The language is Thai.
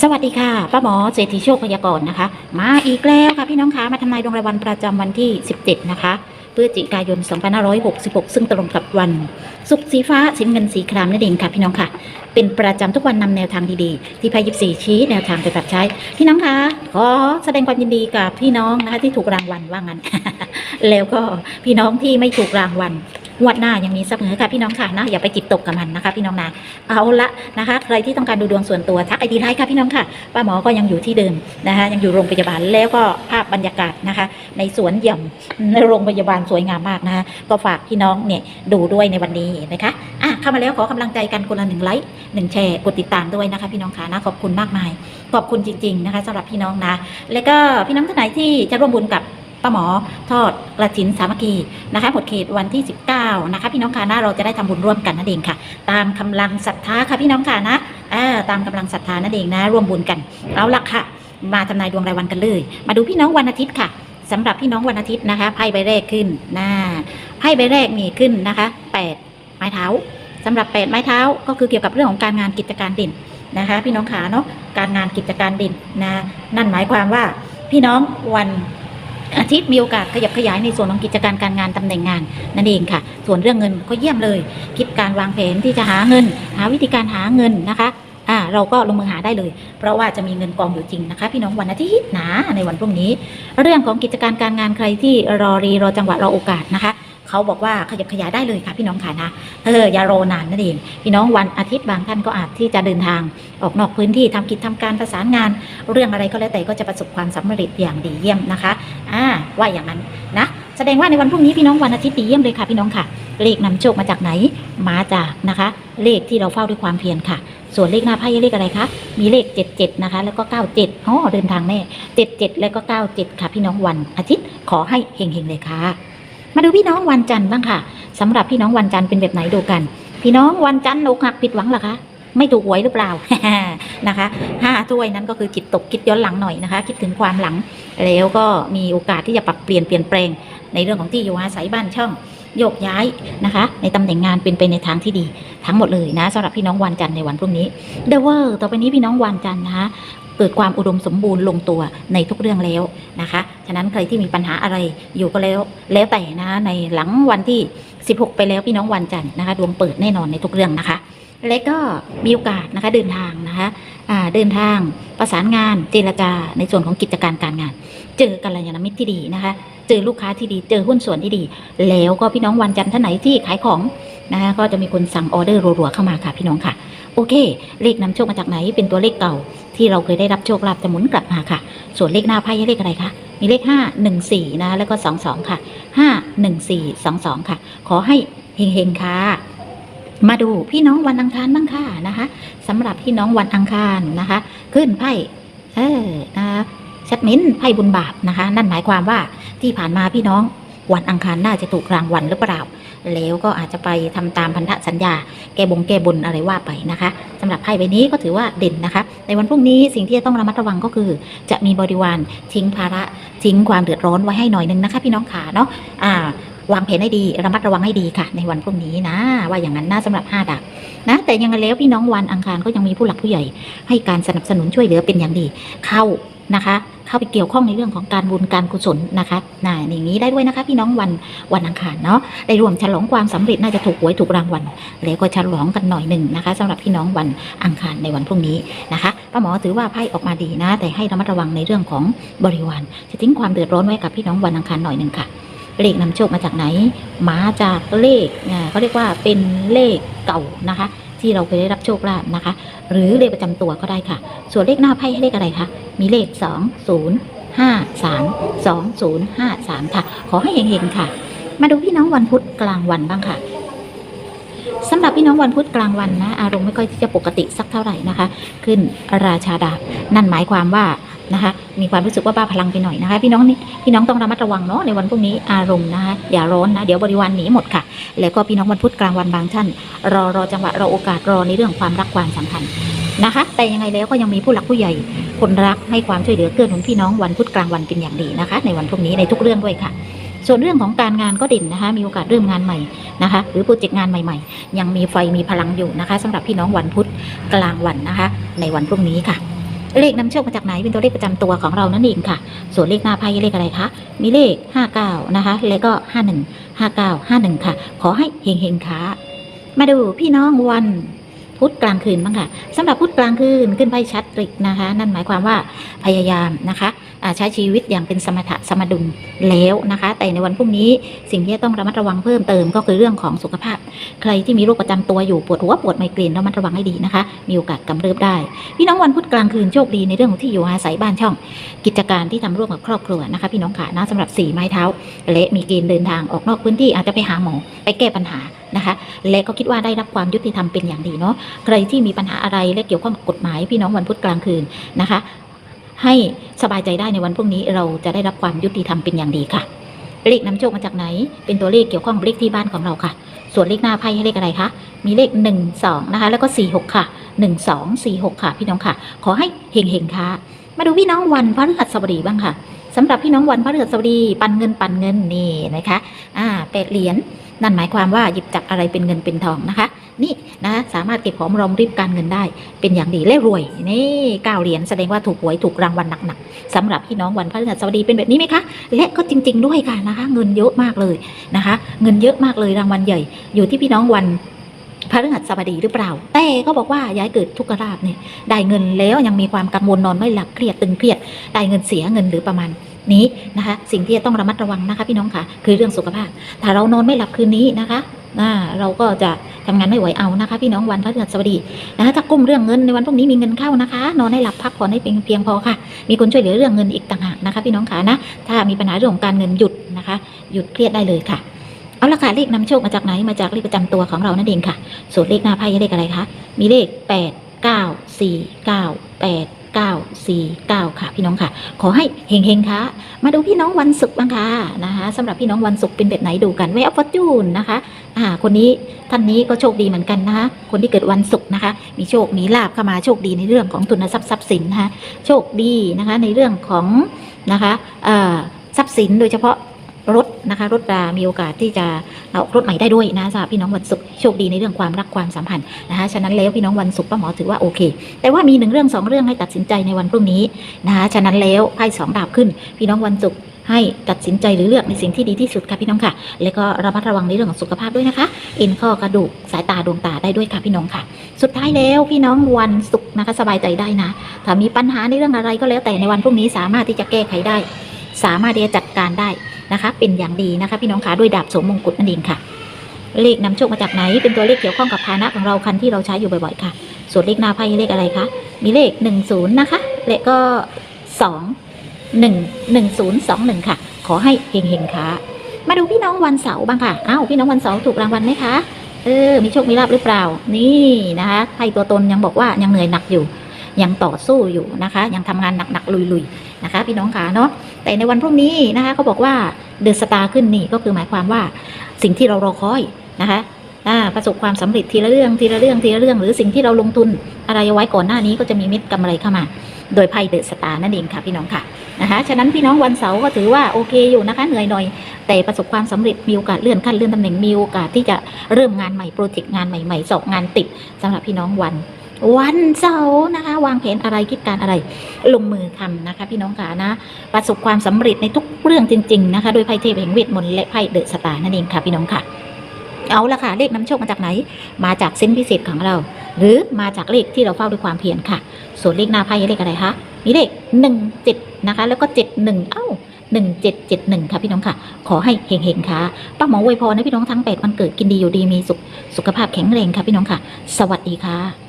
สวัสดีค่ะป้าหมอเศรษฐีโชคพยากรณ์นะคะ มาอีกแล้วค่ะพี่น้องคะมาทำนายดวงรายวันประจำวันที่ 17 นะคะพฤศจิกายน 2566 ซึ่งตรงกับวันศุกร์สีฟ้าสีน้ำเงินสีครามนั่นเองค่ะพี่น้องค่ะ เป็นประจำทุกวันนำแนวทางดีๆ ที่พายิบสีชี้แนวทางไปปรับใช้ พี่น้องคะขอแสดงความยินดีกับพี่น้องนะคะที่ถูกรางวัลว่างั้น แล้วก็พี่น้องที่ไม่ถูกรางวัล งวดหน้ายังมีเสมอค่ะพี่น้องค่ะนะอย่าไปจิตตกกับมันนะคะ พี่น้องนะเอาละนะคะ ใครที่ต้องการดูดวงส่วนตัวทักไอดีไลน์ค่ะพี่น้องค่ะป้าหมอก็ยังอยู่ที่เดิมนะคะ ยังอยู่โรงพยาบาลแล้วก็ภาพบรรยากาศนะคะ ในสวนหย่อมในโรงพยาบาลสวยงามมากนะคะก็ฝากพี่น้องเนี่ยดูด้วยในวันนี้นะคะอะเข้ามาแล้วขอกำลังใจกันคนละหนึ่งไลค์หนึ่งแชร์กดติดตามด้วยนะคะพี่น้องค่ะนะขอบคุณมากมาย ขอบคุณจริง ๆนะคะสำหรับพี่น้องนะ แล้วก็พี่น้องท่านไหนที่จะร่วมบุญกับาหมอทอดกระถินสามัคคีนะคะหมดเขตวันที่ 19 นะคะ พี่น้องค่ะนะเราจะได้ทำบุญร่วมกันนั่นเองค่ะ ตามกำลังศรัทธาค่ะพี่น้องค่ะนะาตามกำลังศรัทธานั่นเองนะร่วมบุญกันเอาละค่ะ มาทำนายดวงรายวันกันเลย มาดูพี่น้องวันอาทิตย์ค่ะสำหรับพี่น้องวันอาทิตย์นะคะไพ่ใบแรกขึ้นหน้าไพ่ใบแรกมีขึ้นนะคะแปดไม้เท้าสำหรับแปดไม้เท้าก็คือเกี่ยวกับเรื่องของการงานกิจการเด่นนะคะ พี่น้องขาเนาะการงานกิจการเด่นนะนั่นหมายความว่าพี่น้องวัน อาทิตย์มีโอกาสขยับขยายในส่วนของกิจการการงานตำแหน่งงานนั่นเองค่ะ ส่วนเรื่องเงินก็เยี่ยมเลย คิดการวางแผนที่จะหาเงิน หาวิธีการหาเงินนะคะอ่าเราก็ลงมือหาได้เลย เพราะว่าจะมีเงินกองอยู่จริงนะคะ พี่น้องวันอาทิตย์นะในวันพรุ่งนี้ เรื่องของกิจการการงานใครที่รอรีรอจังหวะรอโอกาสนะคะเขาบอกว่าขยับขยายได้เลยค่ะพี่น้องค่ะนะเอออย่ารอนานนั่นเองพี่น้องวันอาทิตย์บางท่านก็อาจที่จะเดินทางออกนอกพื้นที่ทำกิจทำการประสานงาน เรื่องอะไรก็แล้วแต่ก็จะประสบความสำเร็จอย่างดีเยี่ยมนะคะ อ่าว่าอย่างนั้นนะแสดงว่าในวันพรุ่งนี้พี่น้องวันอาทิตย์ดีเยี่ยมเลยค่ะพี่น้องค่ะ เลขนำโชคมาจากไหน มาจากนะคะ เลขที่เราเฝ้าด้วยความเพียรค่ะ ส่วนเลขหน้าไพ่เลขอะไรคะ มีเลข 77 นะคะ แล้วก็ 97อ๋อเดินทางแน่77 แล้วก็ 97 ค่ะ พี่น้องวันอาทิตย์ขอให้เฮงๆเลยค่ะ มาดูพี่น้องวันจันทร์บ้างค่ะสำหรับพี่น้องวันจันทร์เป็นแบบไหนดูกัน พี่น้องวันจันทร์อกหักผิดหวังหรอคะ ไม่ถูกหวยหรือเปล่านะคะห้าถ้วยนั้นก็คือจิตตกคิดย้อนหลังหน่อยนะคะ คิดถึงความหลัง แล้วก็มีโอกาสที่จะปรับเปลี่ยนเปลี่ยนแปลง ในเรื่องของที่อยู่อาศัยบ้านช่องโยกย้ายนะคะ ในตำแหน่งงานเป็นไปในทางที่ดี ทั้งหมดเลยนะสำหรับพี่น้องวันจันทร์ในวันพรุ่งนี้เดเวอร์ต่อไปนี้พี่น้องวันจันทร์นะคะเกิดความอุดมสมบูรณ์ลงตัวในทุกเรื่องแล้วนะคะ ฉะนั้นใครที่มีปัญหาอะไรอยู่ก็แล้วแล้วแต่นะในหลังวันที่ 16 ไปแล้วพี่น้องวันจันทร์นะคะ ดวงเปิดแน่นอนในทุกเรื่องนะคะ และก็มีโอกาสนะคะเดินทางนะคะเดินทางประสานงานเจรจาในส่วนของกิจการการงาน เจอกัลยาณมิตรที่ดีนะคะ เจอลูกค้าที่ดี เจอหุ้นส่วนที่ดี แล้วก็พี่น้องวันจันทร์ท่านไหนที่ขายของนะคะก็จะมีคนสั่งออเดอร์รัวๆเข้ามาค่ะพี่น้องค่ะ โอเค เลขนำโชคมาจากไหนเป็นตัวเลขเก่า ที่เราเคยได้รับโชคลาภจะหมุนกลับมาค่ะ ส่วนเลขหน้าไพ่เลขอะไรคะมีเลข 5 1 4 นะ แล้วก็ 22 ค่ะ 5 1 4 2 2 ค่ะ ขอให้เฮงๆค่ะ มาดูพี่น้องวันอังคารบ้างค่ะนะคะสำหรับพี่น้องวันอังคารนะคะ ขึ้นไพ่เออนะคะชัดมิ้นไพ่บุญบาปนะคะ นั่นหมายความว่าที่ผ่านมาพี่น้องวันอังคารน่าจะถูกรางวัลหรือเปล่า แล้วก็อาจจะไปทำตามพันธสัญญา แก้บงแก้บนอะไรว่าไปนะคะสำหรับไพ่ใบนี้ก็ถือว่าเด่นนะคะ ในวันพรุ่งนี้สิ่งที่จะต้องระมัดระวังก็คือ จะมีบริวารทิ้งภาระทิ้งความเดือดร้อนไว้ให้หน่อยนึงนะคะ พี่น้องขาเนาะอ่า วางแผนให้ดีระมัดระวังให้ดีค่ะ ในวันพรุ่งนี้นะ ว่าอย่างนั้นนะสำหรับห้าดาบนะ แต่ยังไงแล้วพี่น้องวันอังคารก็ยังมีผู้หลักผู้ใหญ่ ให้การสนับสนุนช่วยเหลือเป็นอย่างดี เข้านะคะ เข้าไปเกี่ยวข้องในเรื่องของการบุญการกุศลนะคะน่าอย่างนี้ได้ด้วยนะคะ พี่น้องวันวันอังคารเนาะได้รวมฉลองความสำเร็จน่าจะถูกหวยถูกรางวัลแล้วก็ฉลองกันหน่อยหนึ่งนะคะสำหรับพี่น้องวันอังคารในวันพรุ่งนี้นะคะป้าหมอถือว่าไพ่ออกมาดีนะ แต่ให้ระมัดระวังในเรื่องของบริวารจะทิ้งความเดือดร้อนไว้กับพี่น้องวันอังคารหน่อยหนึ่งค่ะ เลขนำโชคมาจากไหน มาจากเลขเขาเรียกว่าเป็นเลขเก่านะคะ ที่เราเคยได้รับโชคลาภนะคะ หรือเลขประจำตัวก็ได้ค่ะ ส่วนเลขหน้าไพ่ให้เลขอะไรคะมีเลข 2 0 5 3 2 0 5 3 ค่ะ ขอให้เฮงๆค่ะ มาดูพี่น้องวันพุธกลางวันบ้างค่ะสำหรับพี่น้องวันพุธกลางวันนะ อารมณ์ไม่ค่อยที่จะปกติสักเท่าไหร่นะคะ ขึ้นราชาดาบนั่นหมายความว่า นะคะ มีความรู้สึกว่าบ้าพลังไปหน่อยนะคะ พี่น้องนี่พี่น้องต้องระมัดระวังเนาะในวันพรุ่งนี้อารมณ์นะคะอย่าร้อนนะเดี๋ยวบริวารหนีหมดค่ะ แล้วก็พี่น้องวันพุธกลางวันบางท่าน รอรอจังหวะรอโอกาสรอในเรื่องความรักความสัมพันธ์นะคะ แต่ยังไงแล้วก็ยังมีผู้หลักผู้ใหญ่คนรักให้ความช่วยเหลือเกื้อหนุนพี่น้องวันพุธกลางวันเป็นอย่างดีนะคะ ในวันพรุ่งนี้ในทุกเรื่องด้วยค่ะส่วนเรื่องของการงานก็เด่นนะคะ มีโอกาสเริ่มงานใหม่นะคะ หรือโปรเจกต์งานใหม่ๆ ยังมีไฟมีพลังอยู่นะคะสำหรับพี่น้องวันพุธกลางวันนะคะ ในวันพรุ่งนี้ค่ะ เลขนำโชคมาจากไหนเป็นตัวเลขประจำตัวของเรานั่นเองค่ะ ส่วนเลขหน้าไพ่เลขอะไรคะ มีเลข 59 นะคะ แล้วก็ 51 59 51 ค่ะ ขอให้เฮงเฮงๆค่ะ มาดูพี่น้องวันพุธกลางคืนบ้างค่ะสำหรับพุธกลางคืนขึ้นไพ่ชัดตริกนะคะ นั่นหมายความว่าพยายามนะคะ ใช้ชีวิตอย่างเป็นสมถะสมดุลแล้วนะคะ แต่ในวันพรุ่งนี้สิ่งที่ต้องระมัดระวังเพิ่มเติมก็คือเรื่องของสุขภาพ ใครที่มีโรคประจำตัวอยู่ปวดหัวปวดไมเกรนระมัดระวังให้ดีนะคะ มีโอกาสกำเริบได้ พี่น้องวันพุธกลางคืนโชคดีในเรื่องของที่อยู่อาศัยบ้านช่อง กิจการที่ทำร่วมกับครอบครัวนะคะ พี่น้องค่ะนะสำหรับสี่ไม้เท้า และมีเกณฑ์เดินทางออกนอกพื้นที่อาจจะไปหาหมอไปแก้ปัญหานะคะ และก็คิดว่าได้รับความยุติธรรมเป็นอย่างดีเนาะใครที่มีปัญหาอะไรและเกี่ยวข้องกับกฎหมายพี่น้องวันพุธกลางคืนนะคะ ให้สบายใจได้ในวันพรุ่งนี้เราจะได้รับความยุติธรรมเป็นอย่างดีค่ะ เลขนำโชคมาจากไหน เป็นตัวเลขเกี่ยวข้องกับเลขที่บ้านของเราค่ะ ส่วนเลขหน้าไพ่ให้เลขอะไรคะมีเลข 1 2 นะคะ แล้วก็ 4 6 ค่ะ 1 2 4 6 ค่ะ พี่น้องค่ะ ขอให้เฮงเฮงๆค่ะ มาดูพี่น้องวันพฤหัสบดีบ้างค่ะสำหรับพี่น้องวันพฤหัสบดีปันเงินปันเงินนี่นะคะ อ่าแปดเหรียญ นั่นหมายความว่าหยิบจับอะไรเป็นเงินเป็นทองนะคะ นี่นะสามารถเก็บหอมรอมริบการเงินได้ เป็นอย่างดีและรวยนี่เก้าเหรียญแสดงว่าถูกหวยถูกรางวัลหนักๆสำหรับพี่น้องวันพฤหัสบดีเป็นแบบนี้ไหมคะและก็จริง ๆ ด้วยค่ะนะคะ เงินเยอะมากเลยนะคะ เงินเยอะมากเลยรางวัลใหญ่ อยู่ที่พี่น้องวันพฤหัสบดีหรือเปล่า แต่ก็บอกว่าย้ายเกิดทุกขลาบเนี่ยได้เงินแล้วยังมีความกังวลนอนไม่หลับเครียดตึงเครียด ได้เงินเสียเงินหรือประมาณ นี้นะคะ สิ่งที่จะต้องระมัดระวังนะคะพี่น้องค่ะ คือเรื่องสุขภาพ ถ้าเรานอนไม่หลับคืนนี้นะคะเราก็จะทำงานไม่ไหวเอานะคะ พี่น้องวันพฤหัสบดีนะคะถ้ากุ้มเรื่องเงินในวันพรุ่งนี้มีเงินเข้านะคะ นอนให้หลับพักผ่อนให้เพียงเพียงพอค่ะ มีคนช่วยเหลือเรื่องเงินอีกต่างหากนะคะ พี่น้องค่ะนะ ถ้ามีปัญหาเรื่องของการเงินหยุดนะคะ หยุดเครียดได้เลยค่ะเอาละค่ะเลขนำโชคมาจากไหนมาจากเลขประจำตัวของเรานั่นเองค่ะส่วนเลขหน้าไพ่เลขอะไรคะมีเลข8 9 4 9 8 9 4 949 ค่ะพี่น้องค่ะ ขอให้เฮงๆค่ะ มาดูพี่น้องวันศุกร์บ้างค่ะนะคะสำหรับพี่น้องวันศุกร์เป็นแบบไหนดูกันเวอฟอร์จูนนะคะอ่าคนนี้ท่านนี้ก็โชคดีเหมือนกันนะคะ คนที่เกิดวันศุกร์นะคะ มีโชค มีลาบเข้ามาโชคดีในเรื่องของทุนทรัพย์ทรัพย์สินนะคะโชคดีนะคะในเรื่องของนะคะเอ่อทรัพย์สินโดยเฉพาะ รถนะคะ รถรามีโอกาสที่จะเอารถใหม่ได้ด้วยนะสำหรับพี่น้องวันศุกร์โชคดีในเรื่องความรักความสัมพันธ์นะคะฉะนั้นแล้วพี่น้องวันศุกร์ป้าหมอถือว่าโอเค แต่ว่ามีหนึ่งเรื่องสองเรื่องให้ตัดสินใจในวันพรุ่งนี้นะคะฉะนั้นแล้วไพ่สองดาบขึ้น พี่น้องวันศุกร์ให้ตัดสินใจหรือเลือกในสิ่งที่ดีที่สุดค่ะพี่น้องค่ะ แล้วก็ระมัดระวังในเรื่องของสุขภาพด้วยนะคะ เอ็นข้อกระดูกสายตาดวงตาได้ด้วยค่ะพี่น้องค่ะ สุดท้ายแล้วพี่น้องวันศุกร์นะคะสบายใจได้นะ ถ้ามีปัญหาในเรื่องอะไรก็แล้วแต่ในวันพรุ่งนี้สามารถที่จะแก้ไขได้ สามารถที่จะจัดการได้นะคะ เป็นอย่างดีนะคะ พี่น้องค่ะด้วยดาบสมมงกุฎนั่นเองค่ะ เลขนำโชคมาจากไหน เป็นตัวเลขเกี่ยวข้องกับภาณะของเราคันที่เราใช้อยู่บ่อยๆค่ะ ส่วนเลขหน้าไพ่เลขอะไรคะ มีเลข10นะคะ และก็2 1 1 0 2 1ค่ะ ขอให้เฮงๆค่ะ มาดูพี่น้องวันเสาร์บ้างค่ะ อ้าวพี่น้องวันเสาร์ถูกรางวัลไหมคะ เออ มีโชค มีลาบหรือเปล่า นี่นะคะไพ่ตัวตนยังบอกว่ายังเหนื่อยหนักอยู่ ยังต่อสู้อยู่นะคะ ยังทำงานหนักๆลุยๆ นะคะพี่น้องค่ะเนาะแต่ในวันพรุ่งนี้นะคะเขาบอกว่าเดือดสตาร์ขึ้นนี่ก็คือหมายความว่าสิ่งที่เรารอคอยนะคะอ่าประสบความสำเร็จทีละเรื่องทีละเรื่องทีละเรื่อง หรือสิ่งที่เราลงทุนอะไรไว้ก่อนหน้านี้ก็จะมีเม็ดกำไรเข้ามา โดยไพ่เดอะสตาร์นั่นเองค่ะพี่น้องค่ะนะคะฉะนั้นพี่น้องวันเสาร์ก็ถือว่าโอเคอยู่นะคะเหนื่อยหน่อย แต่ประสบความสำเร็จมีโอกาสเลื่อนขั้นเลื่อนตำแหน่งมีโอกาสที่จะเริ่มงานใหม่โปรเจกต์งานใหม่ๆสอบงานติดสำหรับพี่น้องวัน วันเสาร์นะคะ วางแผนอะไรคิดการอะไร ลงมือทำนะคะ พี่น้องค่ะนะ ประสบความสำเร็จในทุกเรื่องจริง ๆ นะคะ โดยไพ่เทพแห่งเวทมนต์และไพ่เดอะสตาร์นั่นเองค่ะ พี่น้องค่ะ เอาละค่ะ เลขนำโชคมาจากไหน มาจากเส้นพิเศษของเรา หรือมาจากเลขที่เราเฝ้าด้วยความเพียรค่ะ ส่วนเลขหน้าไพ่เลขอะไรคะมีเลขหนึ่งเจ็ดนะคะ แล้วก็เจ็ดหนึ่งเอ้าหนึ่งเจ็ดเจ็ดหนึ่งค่ะพี่น้องค่ะ ขอให้เฮงๆค่ะ ป้าหมออวยพรให้พี่น้องทั้งแปดวันเกิดกินดีอยู่ดีมีสุข สุขภาพแข็งแรงค่ะพี่น้องค่ะ สวัสดีค่ะ